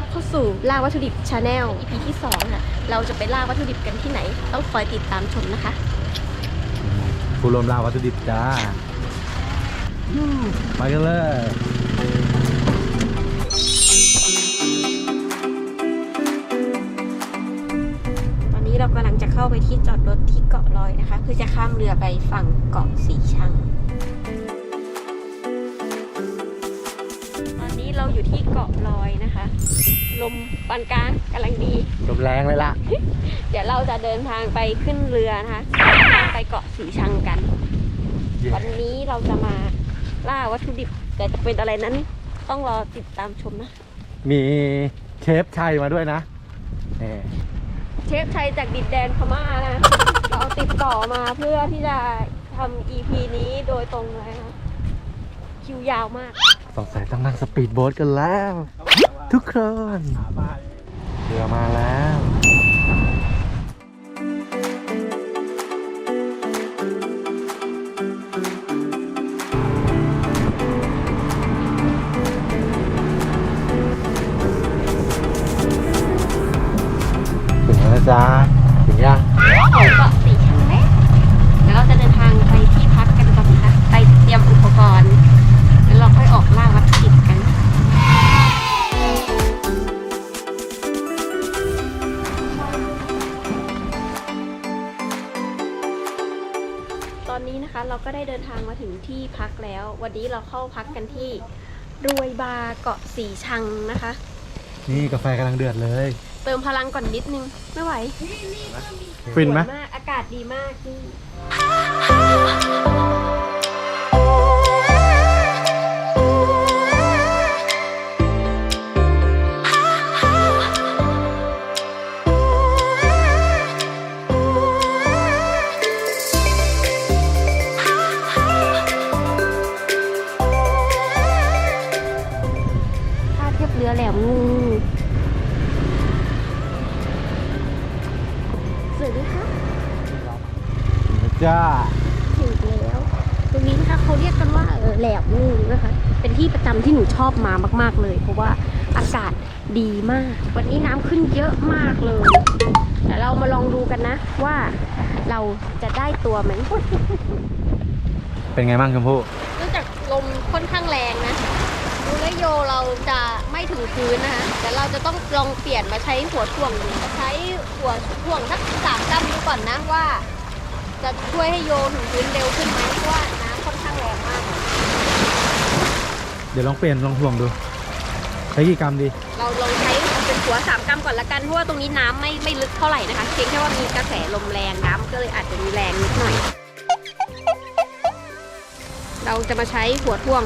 รับเข้าสู่ล่าวัตถุดิบชาแนล EP ที่2ค่ะเราจะไปล่าวัตถุดิบกันที่ไหน ต้องคอยติดตามชมนะคะผู้รวมลาวัตถุดิบจ้าไปกันเลยตอนนี้เรากำลังจะเข้าไปที่จอดรถที่เกาะลอยนะคะ เพื่อจะข้ามเรือไปฝั่งเกาะสีชัง อนนี้เราอยู่ที่เกาะลอยนะคะ ลมปานกลางกำลังดี ลมแรงเลยล่ะเดี๋ยวเราจะเดินทางไปขึ้นเรือนะคะไปเกาะสีชังกันวันนี้เราจะมาล่าวัตถุดิบ แต่จะเป็นอะไรนั้น ต้องรอติดตามชมนะ มีเชฟชัยมาด้วยนะนี่เชฟชัยจากดินแดนพม่านะ เราติดต่อมาเพื่อที่จะทำ EP นี้โดยตรงเลยนะ คิวยาวมาก สงสัยต้องนั่งสปีดโบ๊ทกันแล้ว ทุกคนเรือมาแล้ว พักแล้ว วันนี้เราเข้าพักกันที่รวยบาร์เกาะสีชังนะคะ นี่กาแฟกำลังเดือดเลย เติมพลังก่อนนิดนึง ไม่ไหวฟินไหมสวยมากอากาศดีมากนี่ เรือแหลมงูสวัสดีค่ะจ้าถึงแล้ว ตรงนี้นะคะเขาเรียกกันว่าเออแหลมงูนะคะ เป็นที่ประจำที่หนูชอบมามาก ๆเลย เพราะว่าอากาศดีมาก วันนี้น้ำขึ้นเยอะมากเลยเดี๋ยวเรามาลองดูกันนะ ว่าเราจะได้ตัวไหมเป็นไงบ้างชมพู่เนื่องจากลมค่อนข้างแรงนะ ดูและโยเราจะไม่ถึงพื้นนะคะแต่เราจะต้องลองเปลี่ยนมาใช้หัวถ่วงดูใช้หัวถ่วงสักสามกำดูก่อนนะว่า จะช่วยให้โยถึงพื้นเร็วขึ้นไหมเพราะว่าน้ำค่อนข้างแรงมากเดี๋ยวลองเปลี่ยนลองห่วงดูใช้กี่กรัมดี เราลองใช้เป็นหัวสามกำก่อนละกันเพราะว่าตรงนี้น้ำไม่ไม่ลึกเท่าไหร่นะคะเพียงแค่ว่ามีกระแสลมแรงน้ำก็เลยอาจจะมีแรงนิดหน่อย เราจะมาใช้หัวถ่วง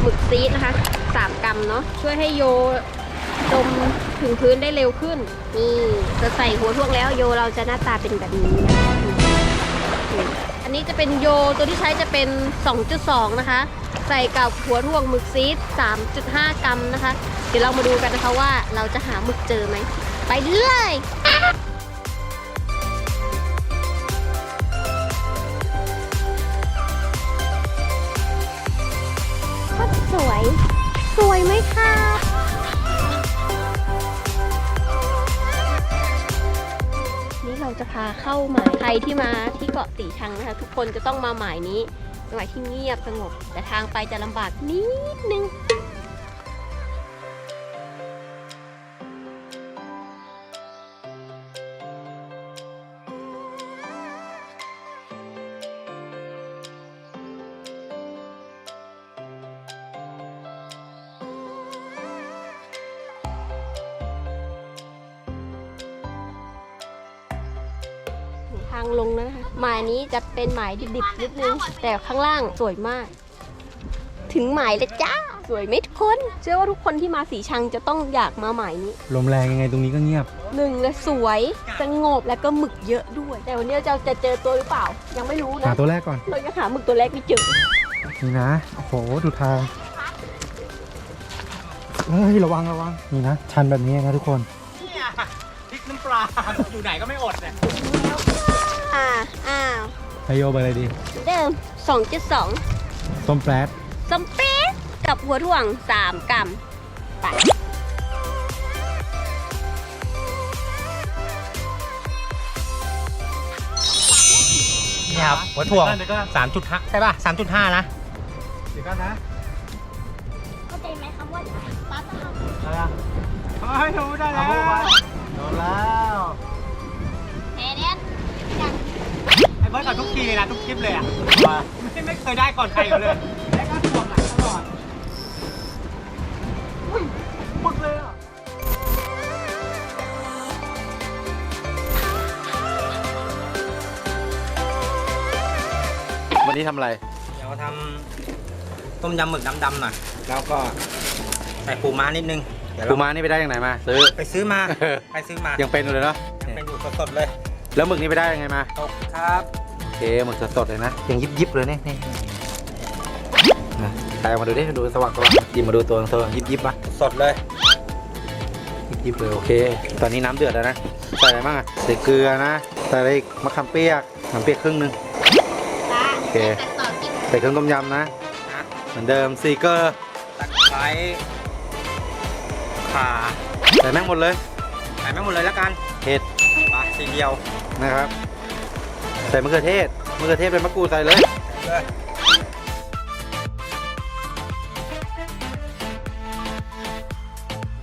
หมึกซีดนะคะสามกรัมเนาะช่วยให้โยจมถึงพื้นได้เร็วขึ้น นี่จะใส่หัวถ่วงแล้วโยเราจะหน้าตาเป็นแบบนี้ อันนี้จะเป็นโยตัวที่ใช้จะเป็น 2.2 นะคะ ใส่กับหัวถ่วงหมึกซีด3.5 กรัมนะคะ เดี๋ยวเรามาดูกันนะคะว่าเราจะหาหมึกเจอไหม ไปเลย สวยสวยไหมคะนี่เราจะพาเข้าหมายใครที่มาที่เกาะสีชังนะคะ ทุกคนจะต้องมาหมายนี้หมายที่เงียบสงบ แต่ทางไปจะลำบากนิดนึง ทางลงแล้วนะคะหมายนี้จะเป็นหมายดิบๆนิดนึง แต่ข้างล่างสวยมาก ถึงหมายแล้วจ้า สวยไหมทุกคน เชื่อว่าทุกคนที่มาสีชังจะต้องอยากมาหมายนี้ ลมแรงยังไงตรงนี้ก็เงียบ หนึ่งเลยสวย สงบแล้วก็หมึกเยอะด้วย แต่วันนี้เราจะเจอตัวหรือเปล่า ยังไม่รู้หานะ ตัวแรกก่อน เราจะหาหมึกตัวแรกไม่เจอ นี่นะ โอ้โห ดูทางเฮ้ย ระวังระวัง นี่นะ ชันแบบนี้นะทุกคน เนี่ยพริกน้ำปลา อยู่ไหนก็ไม่อดเนี่ย อ่าอ้าวไฮโยเบอร์อะไรดี เดิม 2.2ส้มแปรดสมเป๊ะกับหัวถ่วง 3 กรัมไปนี่ครับหัวถ่วงสามจุดห้าใช่ป่ะสามจุดห้านะเดี๋ยวก่อนนะเข้าใจไหมคำว่าป้าต้องเอาอะไรอะเฮ้ยรู้ได้แล้ว ทุกทีเลยนะทุกคลิปเลยอะมาไม่ไม่เคยได้ก่อนใครเขาเลย แล้วก็ถ่วงหลังตลอดปึ๊กเลยอะวันนี้ทำอะไร เดี๋ยวทำต้มยำหมึกน้ำดำหน่อย แล้วก็ใส่ปูม้านิดนึง เดี๋ยวปูเราม้านี่ไปได้ยังไงมาซื้อ ไปซื้อมา ไปซื้อมา ยังเป็นอยู่เลยเนาะ ยังเป็นอยู่สดๆเลย แล้วหมึกนี่ไปได้ยังไงมา ตกครับโอ เคหมึกสดๆเลยนะยังยิบยิบๆเลยเนี่ยนี่นะใส่ออกมาดูดิดูสว่างสว่างยิบมาดูตัวสว่างยิบยิบๆปะสดเลยยิบยิบๆเลยโอเค ตอนนี้น้ำเดือดแล้วนะใส่อะไรบ้างอะใส่เกลือนะใส่อะไรอีกมะขามเปียกมะขามเปียกครึ่งหนึงป้าโอเคตัดต่อกินใส่เครื่องต้มยำนะนะเหมือนเดิมซีเกอร์ตะไคร้ข่าใส่แม่งหมดเลยใส่ไม่หมดเลยแล้วกันเห็ดปลาทีเดียวนะครับใส่มะเขือเทศมะเขือเทศเป็นมะกรูดใส่เลยเลย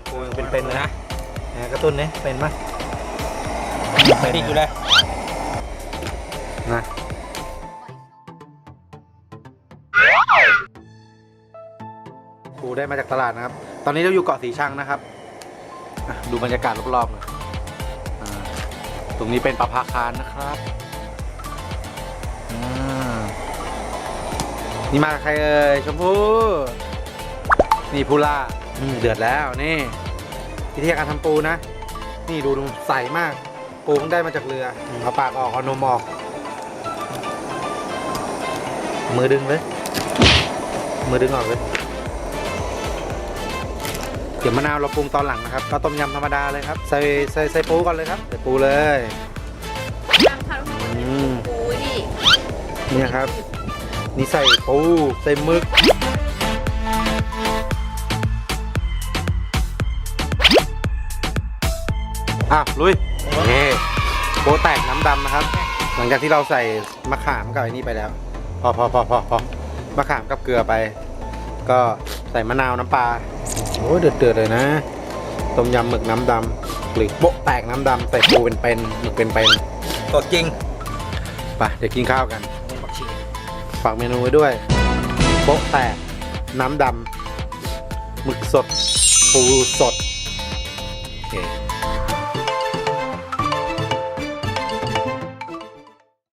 กูยังเป็นๆเลยนะแหมกระตุ้นเนี่ยเป็นปะไปดิอยู่เลยนะกูได้มาจากตลาดนะครับ ตอนนี้เราอยู่เกาะสีชังนะครับอะดูบรรยากาศรอบๆเลยอ่าตรงนี้เป็นประภาคารนะครับอ่า นี่มากับใครเอ่ยชมพู่นี่พูล่าอืมเดือดแล้วนี่วิธีการทำปูนะ นี่ดูดูใสมาก ปูเพิ่งได้มาจากเรือเอาปากออกเอานมออก มือดึงเลย มือดึงออกเลยเดี๋ยวมะนาวเราปรุงตอนหลังนะครับก็ต้มยำธรรมดาเลยครับใส่ใส่ใส่ปูก่อนเลยครับใส่ปูเลย นี่ครับ นี่ใส่ปูใส่หมึกอะลุยนี่โปแตกน้ำดำนะครับ หลังจากที่เราใส่มะขามกับไอ้นี่ไปแล้ว พอพอพอพอพอมะขามกับเกลือไป ก็ใส่มะนาวน้ำปลาโอ้ยเดือดเดือดๆเลยนะต้มยำหมึกน้ำดำหรือโปะแตกน้ำดำใส่ปูเป็นๆหมึกเป็นๆสดจริงไปเดี๋ยวกินข้าวกันนี่ผักชี ฝากเมนูไว้ด้วยโป๊ะแตกน้ำดำหมึกสด ปูสด โอเค